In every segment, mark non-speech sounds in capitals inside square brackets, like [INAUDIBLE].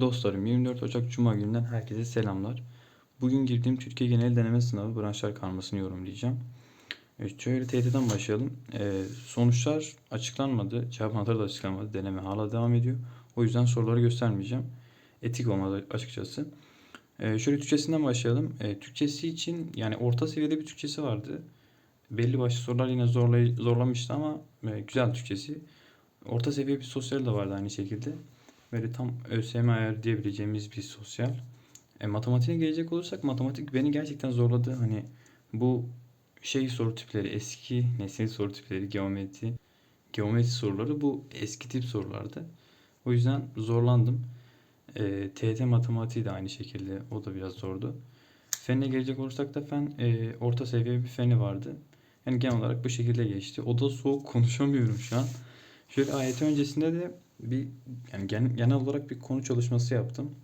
Dostlarım 24 Ocak Cuma gününden herkese selamlar. Bugün girdiğim Türkiye Genel Deneme Sınavı branşlar karmasını yorumlayacağım. Evet, şöyle TYT'den başlayalım. Ee, sonuçlar açıklanmadı. Cevap anahtarı da açıklanmadı. Deneme hala devam ediyor. O yüzden soruları göstermeyeceğim. Etik olmadı açıkçası. Ee, şöyle Türkçesinden başlayalım. Ee, Türkçesi için yani orta seviyede bir Türkçesi vardı. Belli başlı sorular yine zorlay zorlamıştı ama e, güzel Türkçesi. Orta seviye bir sosyal de vardı aynı şekilde. Böyle tam ÖSYM ayar diyebileceğimiz bir sosyal. E, matematiğe gelecek olursak matematik beni gerçekten zorladı. Hani bu şey soru tipleri eski nesil soru tipleri geometri geometri soruları bu eski tip sorulardı. O yüzden zorlandım. E, TYT matematiği de aynı şekilde o da biraz zordu. Fene gelecek olursak da fen e, orta seviye bir feni vardı. Yani genel olarak bu şekilde geçti. O da soğuk konuşamıyorum şu an. Şöyle AYT öncesinde de bir yani gen- genel olarak bir konu çalışması yaptım.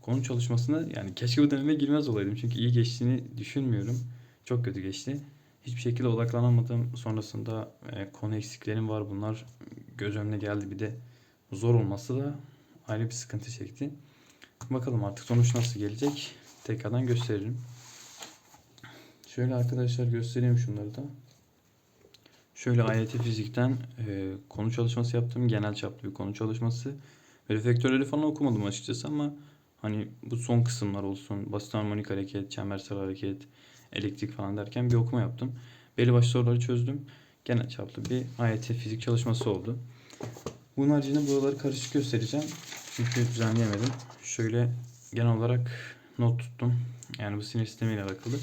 Konu çalışmasına yani keşke bu döneme girmez olaydım çünkü iyi geçtiğini düşünmüyorum. Çok kötü geçti. Hiçbir şekilde odaklanamadım. Sonrasında e, konu eksiklerim var. Bunlar göz önüne geldi. Bir de zor olması da ayrı bir sıkıntı çekti. Bakalım artık sonuç nasıl gelecek. Tekrardan gösteririm. Şöyle arkadaşlar göstereyim şunları da. Şöyle AYT fizikten e, konu çalışması yaptım. Genel çaplı bir konu çalışması. Böyle vektörleri falan okumadım açıkçası ama hani bu son kısımlar olsun. Basit harmonik hareket, çembersel hareket, elektrik falan derken bir okuma yaptım. Belli başlı soruları çözdüm. Genel çaplı bir AYT fizik çalışması oldu. Bunun haricinde buraları karışık göstereceğim. Çünkü düzenleyemedim. Şöyle genel olarak not tuttum. Yani bu sinir sistemiyle alakalı.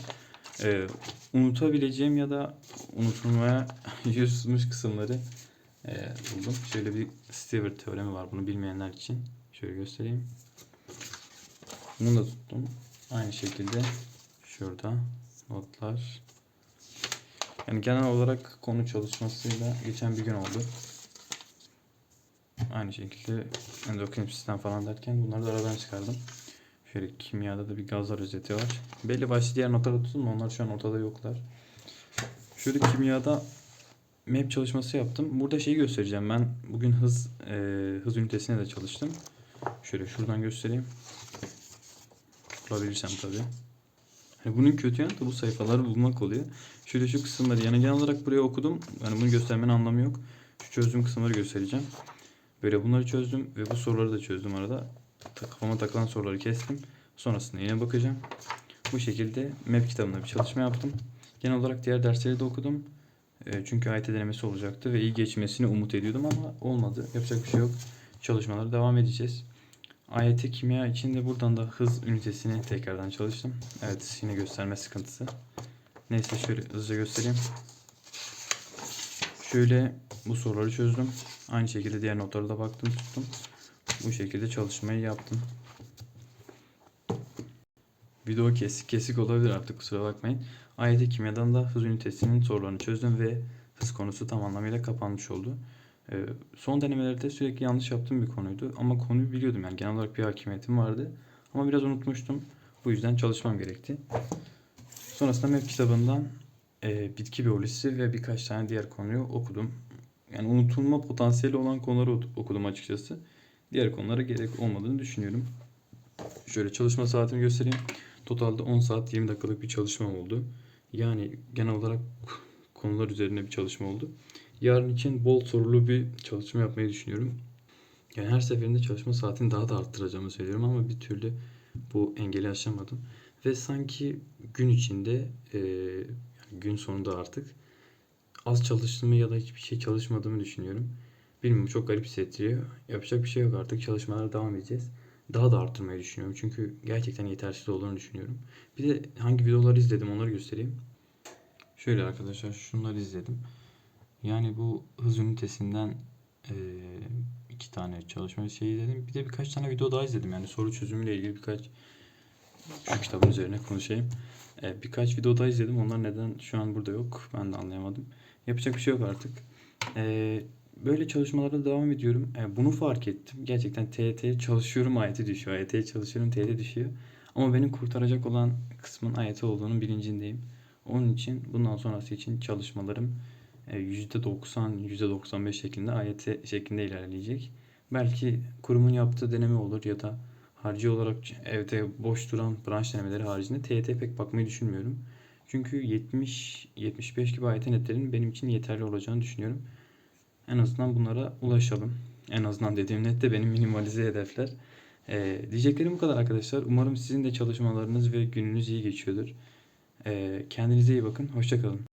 Ee, unutabileceğim ya da unutulmaya [LAUGHS] yüz kısımları e, buldum. Şöyle bir Stewart teoremi var bunu bilmeyenler için. Şöyle göstereyim. Bunu da tuttum. Aynı şekilde şurada notlar. Yani genel olarak konu çalışmasıyla geçen bir gün oldu. Aynı şekilde endokrin sistem falan derken bunları da aradan çıkardım. Şöyle kimyada da bir gazlar özeti var. Belli başlı diğer notları tutun mu? Onlar şu an ortada yoklar. Şöyle kimyada map çalışması yaptım. Burada şeyi göstereceğim. Ben bugün hız e, hız ünitesine de çalıştım. Şöyle şuradan göstereyim. Bulabilirsem tabii. Hani bunun kötü yanı da bu sayfaları bulmak oluyor. Şöyle şu kısımları yani genel olarak buraya okudum. Yani bunu göstermenin anlamı yok. Şu çözdüğüm kısımları göstereceğim. Böyle bunları çözdüm ve bu soruları da çözdüm arada. Kafama takılan soruları kestim. Sonrasında yine bakacağım. Bu şekilde map kitabında bir çalışma yaptım. Genel olarak diğer dersleri de okudum. E, Çünkü AYT denemesi olacaktı ve iyi geçmesini umut ediyordum ama olmadı. Yapacak bir şey yok. Çalışmalara devam edeceğiz. AYT kimya için de buradan da hız ünitesini tekrardan çalıştım. Evet yine gösterme sıkıntısı. Neyse şöyle hızlıca göstereyim. Şöyle bu soruları çözdüm. Aynı şekilde diğer notlara da baktım tuttum. Bu şekilde çalışmayı yaptım. Video kesik kesik olabilir artık kusura bakmayın. AYT kimyadan da hız ünitesinin sorularını çözdüm ve hız konusu tam anlamıyla kapanmış oldu. Ee, son denemelerde sürekli yanlış yaptığım bir konuydu ama konuyu biliyordum yani genel olarak bir hakimiyetim vardı. Ama biraz unutmuştum. Bu yüzden çalışmam gerekti. Sonrasında MEP kitabından e, bitki biyolojisi ve birkaç tane diğer konuyu okudum. Yani unutulma potansiyeli olan konuları ok- okudum açıkçası. Diğer konulara gerek olmadığını düşünüyorum. Şöyle çalışma saatimi göstereyim. Totalde 10 saat 20 dakikalık bir çalışmam oldu. Yani genel olarak konular üzerine bir çalışma oldu. Yarın için bol sorulu bir çalışma yapmayı düşünüyorum. Yani her seferinde çalışma saatini daha da arttıracağımı söylüyorum ama bir türlü bu engeli aşamadım. Ve sanki gün içinde e, yani gün sonunda artık az çalıştığımı ya da hiçbir şey çalışmadığımı düşünüyorum. Bilmiyorum çok garip hissettiriyor. Yapacak bir şey yok artık çalışmalara devam edeceğiz. Daha da arttırmayı düşünüyorum. Çünkü gerçekten yetersiz olduğunu düşünüyorum. Bir de hangi videoları izledim onları göstereyim. Şöyle arkadaşlar şunları izledim. Yani bu hız ünitesinden iki tane çalışma şey izledim. Bir de birkaç tane video daha izledim. Yani soru çözümüyle ilgili birkaç şu kitabın üzerine konuşayım. Birkaç video daha izledim. Onlar neden şu an burada yok ben de anlayamadım. Yapacak bir şey yok artık. Eee, böyle çalışmalara devam ediyorum. Eee, bunu fark ettim. Gerçekten TYT'ye çalışıyorum AYT düşüyor. AYT'ye çalışıyorum TYT düşüyor. Ama beni kurtaracak olan kısmın AYT olduğunun bilincindeyim. Onun için bundan sonrası için çalışmalarım e, %90, %95 şeklinde AYT şeklinde ilerleyecek. Belki kurumun yaptığı deneme olur ya da harcı olarak evde boş duran branş denemeleri haricinde TYT pek bakmayı düşünmüyorum. Çünkü 70-75 gibi AYT netlerin benim için yeterli olacağını düşünüyorum. En azından bunlara ulaşalım. En azından dediğim net de benim minimalize hedefler. Ee, diyeceklerim bu kadar arkadaşlar. Umarım sizin de çalışmalarınız ve gününüz iyi geçiyordur. Ee, kendinize iyi bakın. Hoşça kalın.